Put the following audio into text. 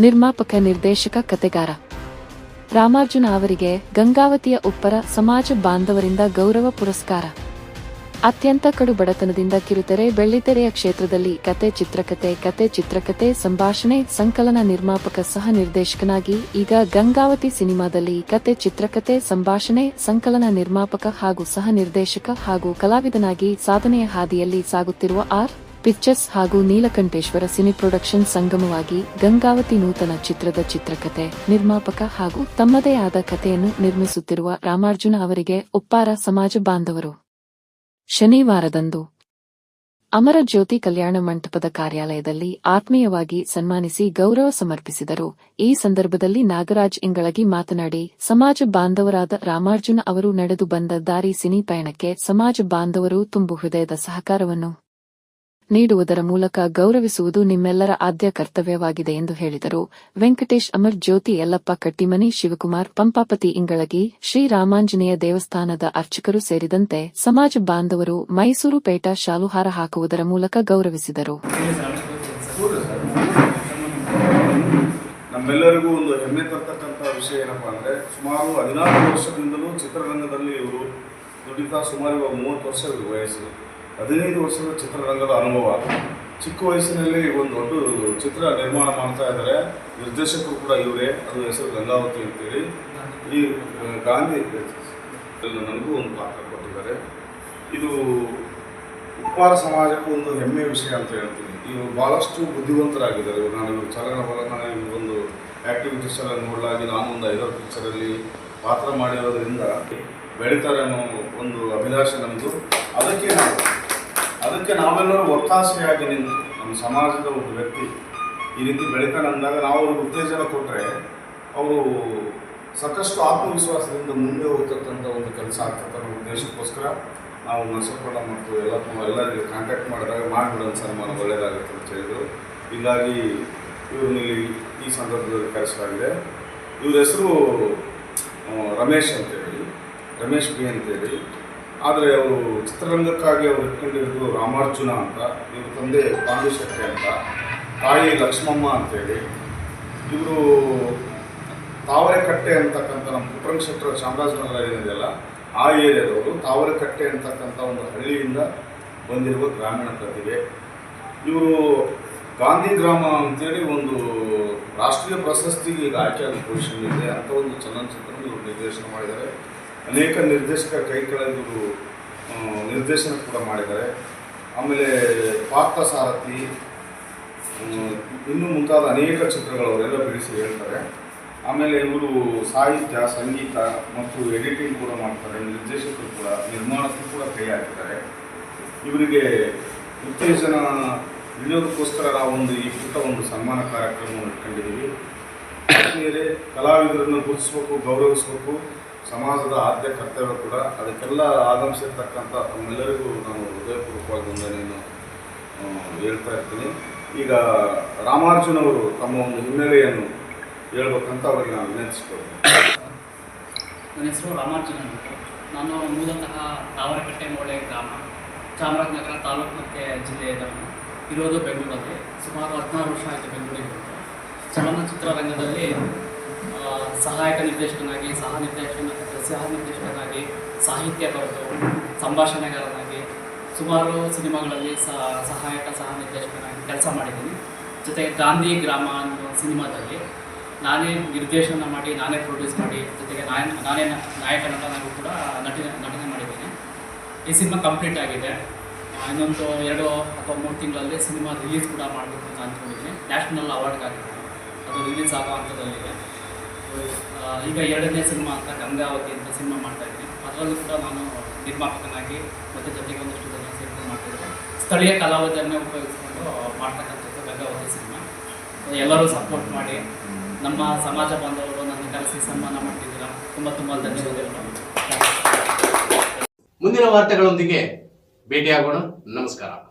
ನಿರ್ಮಾಪಕ ನಿರ್ದೇಶಕ ಕತೆಗಾರ. ರಾಮಾರ್ಜುನ ಅವರಿಗೆ ಗಂಗಾವತಿಯ ಉಪ್ಪರ ಸಮಾಜ ಬಾಂಧವರಿಂದ ಗೌರವ ಪುರಸ್ಕಾರ. ಅತ್ಯಂತ ಕಡು ಬಡತನದಿಂದ ಕಿರುತೆರೆ ಬೆಳ್ಳಿತೆರೆಯ ಕ್ಷೇತ್ರದಲ್ಲಿ ಕತೆ ಚಿತ್ರಕತೆ ಕತೆ ಚಿತ್ರಕತೆ ಸಂಭಾಷಣೆ, ಸಂಕಲನ ನಿರ್ಮಾಪಕ ಸಹ ನಿರ್ದೇಶಕನಾಗಿ ಈಗ ಗಂಗಾವತಿ ಸಿನಿಮಾದಲ್ಲಿ ಕತೆ ಚಿತ್ರಕತೆ ಸಂಭಾಷಣೆ, ಸಂಕಲನ ನಿರ್ಮಾಪಕ ಹಾಗೂ ಸಹ ನಿರ್ದೇಶಕ ಹಾಗೂ ಕಲಾವಿದನಾಗಿ ಸಾಧನೆಯ ಹಾದಿಯಲ್ಲಿ ಸಾಗುತ್ತಿರುವ ಆರ್. ಪಿಕ್ಚರ್ಸ್ ಹಾಗೂ ನೀಲಕಂಠೇಶ್ವರ ಸಿನಿ ಪ್ರೊಡಕ್ಷನ್ ಸಂಗಮವಾಗಿ ಗಂಗಾವತಿ ನೂತನ ಚಿತ್ರದ ಚಿತ್ರಕತೆ, ನಿರ್ಮಾಪಕ ಹಾಗೂ ತಮ್ಮದೇ ಆದ ಕಥೆಯನ್ನು ನಿರ್ಮಿಸುತ್ತಿರುವ ರಾಮಾರ್ಜುನ ಅವರಿಗೆ ಒಪ್ಪಾರ ಸಮಾಜ ಬಾಂಧವರು. ಶನಿವಾರದಂದು ಅಮರ ಜ್ಯೋತಿ ಕಲ್ಯಾಣ ಮಂಟಪದ ಕಾರ್ಯಾಲಯದಲ್ಲಿ ಆತ್ಮೀಯವಾಗಿ ಸನ್ಮಾನಿಸಿ ಗೌರವ ಸಮರ್ಪಿಸಿದರು. ಈ ಸಂದರ್ಭದಲ್ಲಿ ನಾಗರಾಜ್ ಇಂಗಳಗಿ ಮಾತನಾಡಿ, ಸಮಾಜ ಬಾಂಧವರಾದ ರಾಮಾರ್ಜುನ ಅವರು ನಡೆದು ಬಂದ ದಾರಿ ಸಿನಿ ಪಯಣಕ್ಕೆ ಸಮಾಜ ಬಾಂಧವರು ತುಂಬು ಹೃದಯದ ಸಹಕಾರವನ್ನು ನೀಡುವುದರ ಮೂಲಕ ಗೌರವಿಸುವುದು ನಿಮ್ಮೆಲ್ಲರ ಆದ್ಯ ಕರ್ತವ್ಯವಾಗಿದೆ ಎಂದು ಹೇಳಿದರು. ವೆಂಕಟೇಶ್ ಅಮರ್ ಜ್ಯೋತಿ ಯಲ್ಲಪ್ಪ ಕಟ್ಟಿಮನಿ ಶಿವಕುಮಾರ್ ಪಂಪಾಪತಿ ಇಂಗಳಗಿ ಶ್ರೀರಾಮಾಂಜನೇಯ ದೇವಸ್ಥಾನದ ಅರ್ಚಕರು ಸೇರಿದಂತೆ ಸಮಾಜ ಬಾಂಧವರು ಮೈಸೂರು ಪೇಟ ಶಾಲುಹಾರ ಹಾಕುವುದರ ಮೂಲಕ ಗೌರವಿಸಿದರು. ನಮ್ಮೆಲ್ಲರಿಗೂ ಒಂದು ಹೆಮ್ಮೆ ತರ್ತಕ್ಕಂಥ ವಿಷಯ ಏನಪ್ಪ ಅಂದರೆ ಸುಮಾರು ಹದಿನಾರು ವರ್ಷದಿಂದಲೂ ಚಿತ್ರರಂಗದಲ್ಲಿ ಇವರು ದುಡಿತಾ ಸುಮಾರು ಇವಾಗ ಮೂವತ್ತು ವರ್ಷ ವಯಸ್ಸು. ಹದಿನೈದು ವರ್ಷದ ಚಿತ್ರರಂಗದ ಅನುಭವ. ಚಿಕ್ಕ ವಯಸ್ಸಿನಲ್ಲಿ ಒಂದು ದೊಡ್ಡ ಚಿತ್ರ ನಿರ್ಮಾಣ ಮಾಡ್ತಾ ಇದ್ದಾರೆ. ನಿರ್ದೇಶಕರು ಕೂಡ ಇವರೇ. ಅದು ಹೆಸರು ಗಂಗಾವತಿ ಅಂತೇಳಿ. ಈ ಗಾಂಧಿ ನನಗೂ ಒಂದು ಪಾತ್ರ ಕೊಟ್ಟಿದ್ದಾರೆ. ಇದು ಉಪ್ಪಾರ ಸಮಾಜಕ್ಕೂ ಒಂದು ಹೆಮ್ಮೆಯ ವಿಷಯ ಅಂತ ಹೇಳ್ತೀನಿ. ಇವರು ಭಾಳಷ್ಟು ಬುದ್ಧಿವಂತರಾಗಿದ್ದಾರೆ. ನಾನು ಇವರು ಚಲನ ಬಲನ ಒಂದು ಆ್ಯಕ್ಟಿವಿಟೀಸ್ ಎಲ್ಲ ನೋಡಲಾಗಿ ನಾನು ಒಂದು ಐದಾರು ಪಿಕ್ಚರಲ್ಲಿ ಪಾತ್ರ ಮಾಡಿರೋದ್ರಿಂದ ಬೆಳೀತಾರೆ ಅನ್ನೋ ಒಂದು ಅಭಿಲಾಷೆ ನಮ್ಮದು ಅದಕ್ಕೆ ನಾವು ಅದಕ್ಕೆ ನಾವೆಲ್ಲರೂ ಒತ್ತಾಸೆಯಾಗಿ ನಿಂತು ನಮ್ಮ ಸಮಾಜದ ಒಂದು ವ್ಯಕ್ತಿ ಈ ರೀತಿ ಬೆಳೀತಾನೆ ಅಂದಾಗ ನಾವು ಅವ್ರಿಗೆ ಉತ್ತೇಜನ ಕೊಟ್ಟರೆ ಅವರು ಸಾಕಷ್ಟು ಆತ್ಮವಿಶ್ವಾಸದಿಂದ ಮುಂದೆ ಹೋಗ್ತಕ್ಕಂಥ ಒಂದು ಕೆಲಸ ಆಗ್ತದೆ ಅನ್ನೋ ಉದ್ದೇಶಕ್ಕೋಸ್ಕರ ನಾವು ನರಸಪ್ಪಳ ಮತ್ತು ಎಲ್ಲ ಎಲ್ಲರಿಗೆ ಕಾಂಟ್ಯಾಕ್ಟ್ ಮಾಡಿದಾಗ ಮಾಡಿಬಿಡೋಣ ಸನ್ಮಾನ ಒಳ್ಳೆಯದಾಗುತ್ತೆ ಅಂತ ಹೇಳಿದರು. ಹೀಗಾಗಿ ಇವ್ರನ್ನ ಈ ಸಂದರ್ಭದಲ್ಲಿ ಕರೆಸಲಾಗಿದೆ. ಇವ್ರ ಹೆಸರು ರಮೇಶ್ ಅಂತೇಳಿ, ರಮೇಶ್ ಬಿ ಅಂತೇಳಿ. ಆದರೆ ಅವರು ಚಿತ್ರರಂಗಕ್ಕಾಗಿ ಅವರು ಇಟ್ಕೊಂಡಿರೋದು ರಾಮಾರ್ಜುನ ಅಂತ, ಇವ್ರ ತಂದೆ ಪಾಂಡು ಶೆಟ್ಟಿ ಅಂತ, ತಾಯಿ ಲಕ್ಷ್ಮಮ್ಮ ಅಂತೇಳಿ. ಇವರು ತಾವರೆಕಟ್ಟೆ ಅಂತಕ್ಕಂಥ ನಮ್ಮ ಪುಟ್ರಂಗ ಶೆಟ್ಟರ ಚಾಮರಾಜನಗರ ಏನಿದೆಯಲ್ಲ ಆ ಏರಿಯಾದವರು ತಾವರೆಕಟ್ಟೆ ಅಂತಕ್ಕಂಥ ಒಂದು ಹಳ್ಳಿಯಿಂದ ಬಂದಿರುವ ಗ್ರಾಮೀಣ ಪ್ರತಿಭೆ. ಇವರು ಗಾಂಧಿ ಗ್ರಾಮ ಅಂತೇಳಿ ಒಂದು ರಾಷ್ಟ್ರೀಯ ಪ್ರಶಸ್ತಿಗೆ ಈಗ ಆಯ್ಕೆಯಾದ ಪೊಸಿಷನ್ ಇದೆ. ಅಂತ ಒಂದು ಚಲನಚಿತ್ರವನ್ನು ಇವರು ನಿರ್ದೇಶನ ಮಾಡಿದ್ದಾರೆ. ಅನೇಕ ನಿರ್ದೇಶಕ ಇವರು ನಿರ್ದೇಶನ ಕೂಡ ಮಾಡಿದ್ದಾರೆ. ಆಮೇಲೆ ಪಾತ್ರ ಸಾರಥಿ ಇನ್ನೂ ಮುಂತಾದ ಅನೇಕ ಚಿತ್ರಗಳು ಅವರೆಲ್ಲ ಬಿಡಿಸಿ ಹೇಳ್ತಾರೆ. ಆಮೇಲೆ ಇವರು ಸಾಹಿತ್ಯ, ಸಂಗೀತ ಮತ್ತು ಎಡಿಟಿಂಗ್ ಕೂಡ ಮಾಡ್ತಾರೆ. ನಿರ್ದೇಶಕರು ಕೂಡ, ನಿರ್ಮಾಣಕ್ಕೂ ಕೂಡ ಕೈ ಹಾಕಿದ್ದಾರೆ ಇವರಿಗೆ ಉತ್ತೇಜನ ನೀಡೋದಕ್ಕೋಸ್ಕರ ನಾವು ಒಂದು ಈ ಪುಟ್ಟ ಒಂದು ಸನ್ಮಾನ ಕಾರ್ಯಕ್ರಮವನ್ನು ಇಟ್ಕೊಂಡಿದ್ದೀವಿ. ಆತ್ಮೀಯರೇ ಕಲಾವಿದರನ್ನು ಗುರುತಿಸಬೇಕು, ಗೌರವಿಸಬೇಕು, ಸಮಾಜದ ಆದ್ಯ ಕರ್ತವ್ಯ ಕೂಡ. ಅದಕ್ಕೆಲ್ಲ ಆಗಮಿಸಿರ್ತಕ್ಕಂಥ ತಮ್ಮೆಲ್ಲರಿಗೂ ನಾನು ಹೃದಯಪೂರ್ವಕವಾಗಿ ವಂದನೆಯನ್ನು ಹೇಳ್ತಾ ಇರ್ತೀನಿ. ಈಗ ರಾಮಾರ್ಜುನ್ ಅವರು ತಮ್ಮ ಒಂದು ಹಿನ್ನೆಲೆಯನ್ನು ಹೇಳ್ಬೇಕಂತ ಅವರಿಗೆ ನಾನು ವಿನಂತಿಸ್ಕೊಳ್ತೀನಿ. ನನ್ನ ಹೆಸರು ರಾಮಾರ್ಜುನ ನಾನು ಮೂಲತಃ ತಾವರಕಟ್ಟೆ ಮೂಳೆ ಗ್ರಾಮ, ಚಾಮರಾಜನಗರ ತಾಲೂಕು ಮತ್ತು ಜಿಲ್ಲೆಯ ಇರೋದು ಬೆಂಗಳೂರಲ್ಲಿ. ಸುಮಾರು ಹದಿನಾರು ವರ್ಷ ಆಯಿತು ಬೆಂಗಳೂರಿಗೆ ಚಲನಚಿತ್ರರಂಗದಲ್ಲಿ ಸಹಾಯಕ ನಿರ್ದೇಶಕನಾಗಿ, ಸಹ ನಿರ್ದೇಶನ ಸಹ ನಿರ್ದೇಶಕನಾಗಿ, ಸಾಹಿತ್ಯ ಬರೆದು ಸಂಭಾಷಣೆಗಾರನಾಗಿ, ಸುಮಾರು ಸಿನಿಮಾಗಳಲ್ಲಿ ಸಹ ಸಹಾಯಕ, ಸಹ ನಿರ್ದೇಶಕನಾಗಿ ಕೆಲಸ ಮಾಡಿದ್ದೀನಿ. ಜೊತೆಗೆ ಗಾಂಧಿ ಗ್ರಾಮ ಅನ್ನೋ ಸಿನಿಮಾದಲ್ಲಿ ನಾನೇ ನಿರ್ದೇಶನ ಮಾಡಿ, ನಾನೇ ಪ್ರೊಡ್ಯೂಸ್ ಮಾಡಿ, ಜೊತೆಗೆ ನಾನೇ ನಾನೇ ನಾಯಕ ನಟನಾಗೂ ಕೂಡ ನಟಿ, ನಟನೆ ಮಾಡಿದ್ದೀನಿ. ಈ ಸಿನಿಮಾ ಕಂಪ್ಲೀಟ್ ಆಗಿದೆ. ಇನ್ನೊಂದು ಎರಡು ಅಥವಾ ಮೂರು ತಿಂಗಳಲ್ಲಿ ಸಿನಿಮಾ ರಿಲೀಸ್ ಕೂಡ ಮಾಡಬೇಕು ಅಂತ ಅಂದ್ಕೊಂಡಿದ್ದೀನಿ. ನ್ಯಾಷನಲ್ ಅವಾರ್ಡ್ಗಾಗಿದೆ ಅದು ರಿಲೀಸ್ ಹಂತದಲ್ಲಿದೆ ಈಗ ಎರಡನೇ ಸಿನಿಮಾ ಅಂತ ಗಂಗಾವತಿ ಅಂತ ಸಿನಿಮಾ ಮಾಡ್ತಾ ಇದ್ದೀನಿ ಅದರಲ್ಲೂ ಕೂಡ ನಾನು ನಿರ್ಮಾಪಕನಾಗಿ ಮತ್ತು ಜೊತೆಗೆ ಒಂದಷ್ಟು ಜನ ಸೇರ್ಕೊಂಡು ಮಾಡ್ತಿದ್ದೆ. ಸ್ಥಳೀಯ ಕಲಾವಿದರನ್ನೇ ಉಪಯೋಗಿಸ್ಕೊಂಡು ಮಾಡ್ತಕ್ಕಂಥದ್ದು ಗಂಗಾವತಿ ಸಿನಿಮಾ. ಎಲ್ಲರೂ ಸಪೋರ್ಟ್ ಮಾಡಿ ನಮ್ಮ ಸಮಾಜ ಬಾಂಧವರು ನನ್ನ ಕರೆಸಿ ಸನ್ಮಾನ ಮಾಡ್ತಿದ್ದೀರ. ತುಂಬ ತುಂಬ ಧನ್ಯವಾದಗಳು. ಮುಂದಿನ ವಾರ್ತೆಗಳೊಂದಿಗೆ ಭೇಟಿಯಾಗೋಣ. ನಮಸ್ಕಾರ.